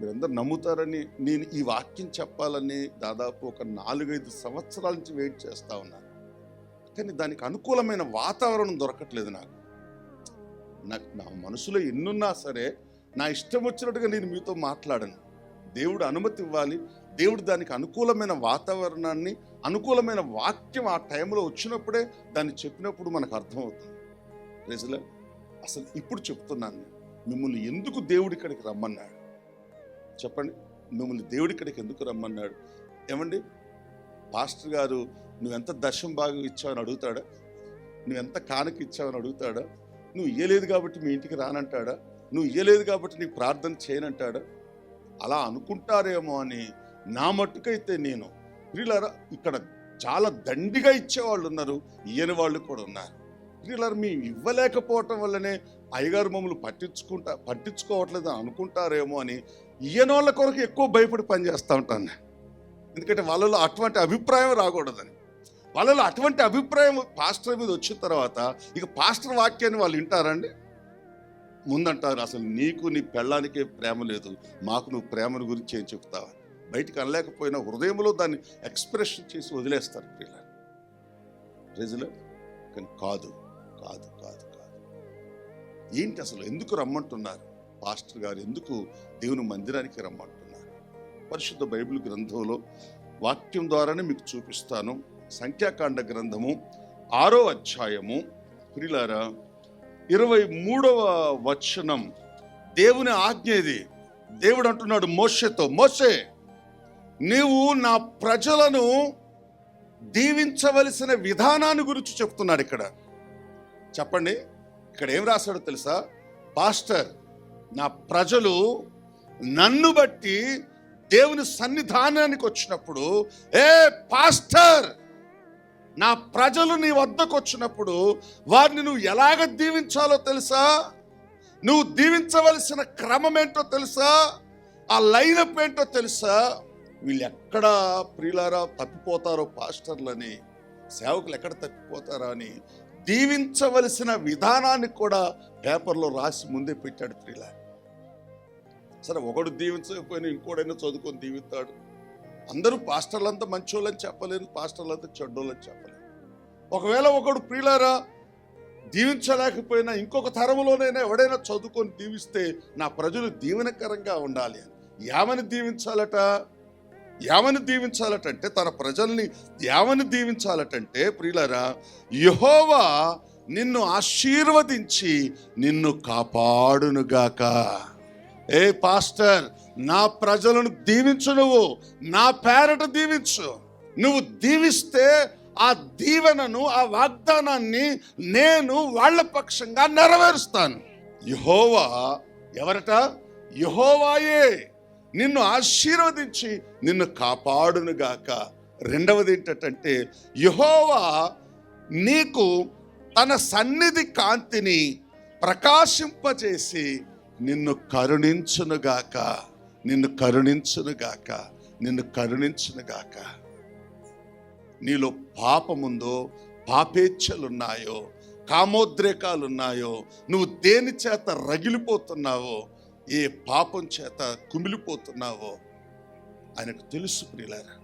మీరందరూ నమ్ముతారని నేను ఈ వాక్యం చెప్పాలని దాదాపు ఒక నాలుగైదు సంవత్సరాల నుంచి వెయిట్ చేస్తూ ఉన్నాను కానీ దానికి అనుకూలమైన వాతావరణం దొరకట్లేదు నాకు. నాకు నా మనసులో ఎన్నున్నా సరే నా ఇష్టం వచ్చినట్టుగా నేను మీతో మాట్లాడను. దేవుడు అనుమతి ఇవ్వాలి. దేవుడు దానికి అనుకూలమైన వాతావరణాన్ని అనుకూలమైన వాక్యం ఆ టైంలో వచ్చినప్పుడే దాన్ని చెప్పినప్పుడు మనకు అర్థమవుతుంది. ప్రజలు అసలు ఇప్పుడు చెప్తున్నాను నేను. మిమ్మల్ని ఎందుకు దేవుడి ఇక్కడికి రమ్మన్నాడు? చెప్పండి. మిమ్మల్ని దేవుడి ఇక్కడికి ఎందుకు రమ్మన్నాడు? ఏమండి? పాస్టర్ గారు నువ్వెంత దర్శనం బాగా ఇచ్చావని అడుగుతాడా? నువ్వెంత కానుక ఇచ్చావని అడుగుతాడా? నువ్వు ఇయ్యలేదు కాబట్టి మీ ఇంటికి రానంటాడా? నువ్వు ఇయ్యలేదు కాబట్టి నీకు ప్రార్థన చేయనంటాడా? అలా అనుకుంటారేమో అని నా మట్టుకైతే నేను. ప్రియులారా ఇక్కడ చాలా దండిగా ఇచ్చేవాళ్ళు ఉన్నారు. ఇయ్యని వాళ్ళు కూడా ఉన్నారు. ప్రియులారా మేము ఇవ్వలేకపోవటం వల్లనే అయ్యగారు మమ్మల్ని పట్టించుకుంటా పట్టించుకోవట్లేదు అనుకుంటారేమో అని ఈయనోళ్ళ కొరకు ఎక్కువ భయపడి పనిచేస్తూ ఉంటాను ఎందుకంటే వాళ్ళలో అటువంటి అభిప్రాయం రాకూడదని. వాళ్ళలో అటువంటి అభిప్రాయం పాస్టర్ మీద వచ్చిన తర్వాత ఇక పాస్టర్ వాక్యాన్ని వాళ్ళు వింటారండి ముందంటారు అసలు నీకు నీ పెళ్ళానికే ప్రేమ లేదు. మాకు నువ్వు ప్రేమను గురించి ఏం చెప్తావా? బయటికి అనలేకపోయినా హృదయంలో దాన్ని ఎక్స్ప్రెషన్ చేసి వదిలేస్తారు పిల్లలు ప్రజలు కానీ కాదు. కాదు కాదు కాదు. ఏంటి అసలు? ఎందుకు రమ్మంటున్నారు? పాస్టర్ గారు ఎందుకు దేవుని మందిరానికి రమ్మంటున్నారు? పరిశుద్ధ బైబిల్ గ్రంథంలో వాక్యం ద్వారానే మీకు చూపిస్తాను. సంఖ్యాకాండ గ్రంథము ఆరో అధ్యాయము. ప్రిలారా ఇరవై మూడవ వచనం. దేవుని ఆజ్ఞ ఇది. దేవుడు అంటున్నాడు మోషేతో మోసే నీవు నా ప్రజలను దీవించవలసిన విధానాన్ని గురించి చెప్తున్నాడు ఇక్కడ. చెప్పండి. ఇక్కడ ఏం రాశాడో తెలుసా? పాస్టర్ నా ప్రజలు నన్ను బట్టి దేవుని సన్నిధానానికి వచ్చినప్పుడు ఏ పాస్టర్ నా ప్రజలు నీ వద్దకు వచ్చినప్పుడు వారిని నువ్వు ఎలాగ దీవించాలో తెలుసా? నువ్వు దీవించవలసిన క్రమం ఏంటో తెలుసా? ఆ లైనప్ ఏంటో తెలుసా? వీళ్ళు ఎక్కడ ప్రియులారా తప్పిపోతారో పాస్టర్లని సేవకులు ఎక్కడ తప్పిపోతారా అని దీవించవలసిన విధానాన్ని కూడా పేపర్లో రాసి ముందే పెట్టాడు ప్రియుల సరే ఒకడు దీవించకపోయినా ఇంకోడైనా చదువుకొని దీవిస్తాడు. అందరూ పాస్టర్లంతా మంచోళ్ళని చెప్పలేను పాస్టర్లంతా చెడ్డోళ్ళని చెప్పలేను ఒకవేళ ఒకడు ప్రియులారా దీవించలేకపోయినా ఇంకొక తరములోనైనా ఎవడైనా చదువుకొని దీవిస్తే నా ప్రజలు దీవెనకరంగా ఉండాలి అని. ఏమని దీవించాలట? ఏమని దీవించాలటంటే తన ప్రజల్ని ఏమని దీవించాలటంటే ప్రియులరా యహోవా నిన్ను ఆశీర్వదించి నిన్ను కాపాడునుగాక. ఏ పాస్టర్ నా ప్రజలను దీవించు నువ్వు నా పేరట దీవించు. నువ్వు దీవిస్తే ఆ దీవెనను ఆ వాగ్దానాన్ని నేను వాళ్ళ పక్షంగా నెరవేరుస్తాను. యహోవా ఎవరట? యహోవాయే. నిన్ను ఆశీర్వదించి నిన్ను కాపాడునుగాక. రెండవది ఏంటంటే యహోవా నీకు తన సన్నిధి కాంతిని ప్రకాశింపజేసి నిన్ను కరుణించునుగాక. నిన్ను కరుణించునుగాక. నిన్ను కరుణించునుగాక. నీలో పాపముందో పాపేచ్ఛలున్నాయో కామోద్రేకాలున్నాయో నువ్వు దేని చేత రగిలిపోతున్నావో ఏ పాపం చేత కుమిలిపోతున్నావో ఆయనకు తెలుసు ప్రియులారా.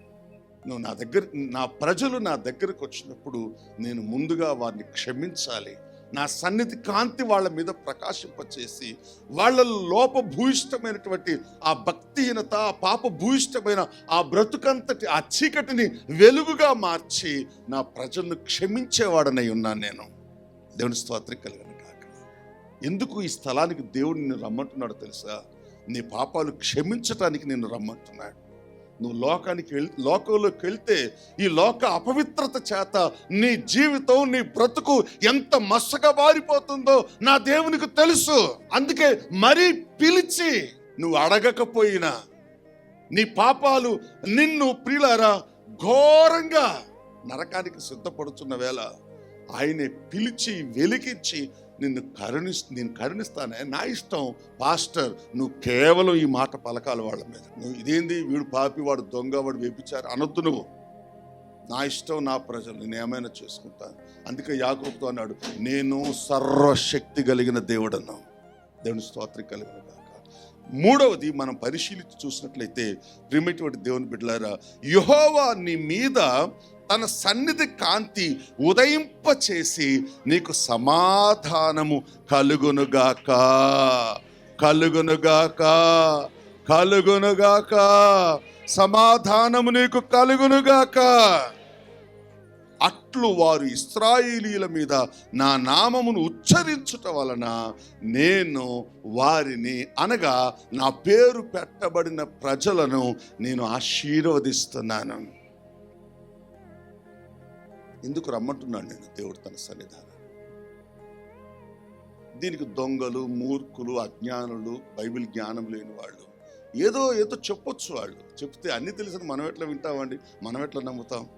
నువ్వు నా దగ్గర నా ప్రజలు నా దగ్గరకు వచ్చినప్పుడు నేను ముందుగా వారిని క్షమించాలి. నా సన్నిధి కాంతి వాళ్ళ మీద ప్రకాశింపచేసి వాళ్ళ లోపభూయిష్టమైనటువంటి ఆ భక్తిహీనత ఆ పాపభూయిష్టమైన ఆ బ్రతుకంతటి ఆ చీకటిని వెలుగుగా మార్చి నా ప్రజలను క్షమించేవాడనై ఉన్నాను నేను. దేవుని స్తోత్రం కలిగిన. ఎందుకు ఈ స్థలానికి దేవుడు నిన్ను రమ్మంటున్నాడు తెలుసా? నీ పాపాలు క్షమించటానికి నిన్ను రమ్మంటున్నాడు. నువ్వు లోకానికి వెళ్ లోకంలోకి వెళ్తే ఈ లోక అపవిత్రత చేత నీ జీవితం నీ బ్రతుకు ఎంత మసక మారిపోతుందో నా దేవునికి తెలుసు. అందుకే మరీ పిలిచి నువ్వు అడగకపోయినా నీ పాపాలు నిన్ను ప్రియులారా ఘోరంగా నరకానికి సిద్ధపడుతున్న వేళ ఆయనే పిలిచి వెలిగించి నిన్ను కరుణి నేను కరుణిస్తానే. నా ఇష్టం పాస్టర్ నువ్వు కేవలం ఈ మాట పలకాలి వాళ్ళ మీద. నువ్వు ఇదేంది? వీడు పాపి వాడు దొంగ వాడు వేపించారు అనొద్దు నువ్వు. నా ఇష్టం నా ప్రజలు నేను ఏమైనా చేసుకుంటాను. అందుకే యాకోబుతో అన్నాడు నేను సర్వశక్తి కలిగిన దేవుడన్నాను. దేవుని స్తోత్రం కలిగిన కాక మూడవది మనం పరిశీలించి చూసినట్లయితే ప్రిమిటివటి దేవుని బిడ్డలారా యహోవా నీ మీద తన సన్నిధి కాంతి ఉదయింప చేసి నీకు సమాధానము కలుగునుగాక. కలుగునుగాక. కలుగునుగాక. సమాధానము నీకు కలుగునుగాక. అట్లు వారు ఇస్రాయేలీల మీద నా నామమును ఉచ్చరించుట వలన నేను వారిని అనగా నా పేరు పెట్టబడిన ప్రజలను నేను ఆశీర్వదిస్తున్నాను. ఎందుకు రమ్మంటున్నాను నేను దేవుడు తన సన్నిధానం దీనికి దొంగలు మూర్ఖులు అజ్ఞానులు బైబిల్ జ్ఞానం లేని వాళ్ళు ఏదో ఏదో చెప్పొచ్చు వాళ్ళు. చెప్తే అన్ని తెలిసిన మనం ఎట్లా వింటామండి? మనం ఎట్లా నమ్ముతాం?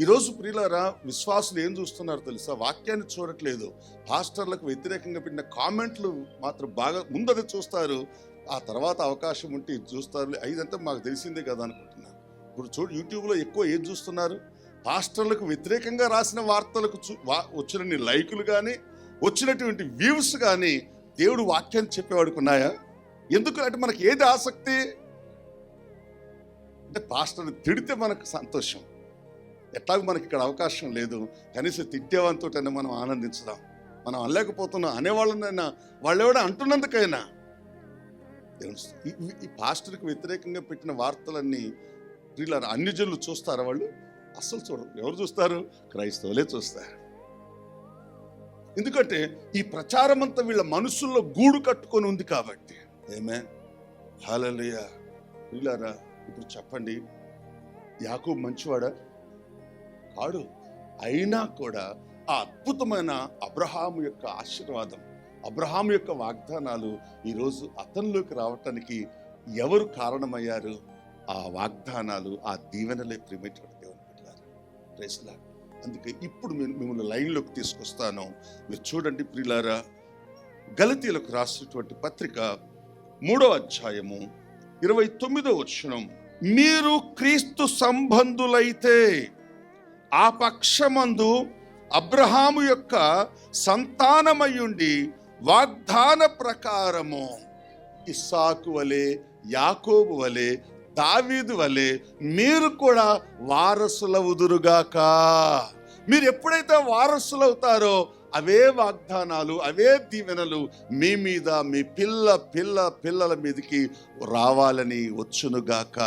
ఈరోజు ప్రియులారా విశ్వాసులు ఏం చూస్తున్నారు తెలుసా? వాక్యాన్ని చూడట్లేదు. పాస్టర్లకు వ్యతిరేకంగా పెట్టిన కామెంట్లు మాత్రం బాగా ముందది చూస్తారు. ఆ తర్వాత అవకాశం ఉంటే ఇది చూస్తారు ఇదంతా మాకు తెలిసిందే కదా అనుకుంటున్నాను ఇప్పుడు చూడు యూట్యూబ్లో ఎక్కువ ఏం చూస్తున్నారు? పాస్టర్లకు వ్యతిరేకంగా రాసిన వార్తలకు చూ- వచ్చిన లైకులు కానీ వచ్చినటువంటి వ్యూస్ కానీ దేవుడు వాక్యాన్ని చెప్పేవాడికి ఉన్నాయా? ఎందుకు? అంటే మనకి ఏది ఆసక్తి? అంటే పాస్టర్ని తిడితే మనకు సంతోషం. ఎట్లాగో మనకి ఇక్కడ అవకాశం లేదు. కనీసం తిట్టేవానితోటైనా మనం ఆనందించుదాం. మనం అనలేకపోతున్నాం అనేవాళ్ళనైనా వాళ్ళు ఎవడ అంటున్నందుకైనా ఈ- పాస్టర్కి వ్యతిరేకంగా పెట్టిన వార్తలన్నీ ప్రియులారా అన్ని జనులు చూస్తారా వాళ్ళు? అస్సలు చూడరు. ఎవరు చూస్తారు? క్రైస్తవులే చూస్తారు. ఎందుకంటే ఈ ప్రచారం అంతా వీళ్ళ మనసుల్లో గూడు కట్టుకొని ఉంది కాబట్టి. ఏమే హాలలుయ వీళ్ళారా ఇప్పుడు చెప్పండి. యాకూబ్ మంచివాడా? పాడు. అయినా కూడా ఆ అద్భుతమైన అబ్రహాము యొక్క ఆశీర్వాదం అబ్రహాము యొక్క వాగ్దానాలు ఈరోజు అతనిలోకి రావటానికి ఎవరు కారణమయ్యారు? ఆ వాగ్దానాలు ఆ దీవెనలే ప్రియమైనటువంటి దేవుని పెట్టారు Praise అందుకే ఇప్పుడు నేను మిమ్మల్ని లైన్లోకి తీసుకొస్తాను. మీరు చూడండి ప్రియులారా గలతీలకు రాసినటువంటి పత్రిక మూడో అధ్యాయము ఇరవై తొమ్మిదో వచనం. మీరు క్రీస్తు సంబంధులైతే ఆ పక్షమందు అబ్రహాము యొక్క సంతానమయ్యుండి వాగ్దాన ప్రకారము ఇస్సాకు వలె యాకోబు వలె దావీదు వలె మీరు కూడా వారసులవుదురుగాక మీరు ఎప్పుడైతే వారసులవుతారో అవే వాగ్దానాలు అవే దీవెనలు మీ మీద మీ పిల్ల పిల్ల పిల్లల మీదకి రావాలని వచ్చునుగాక.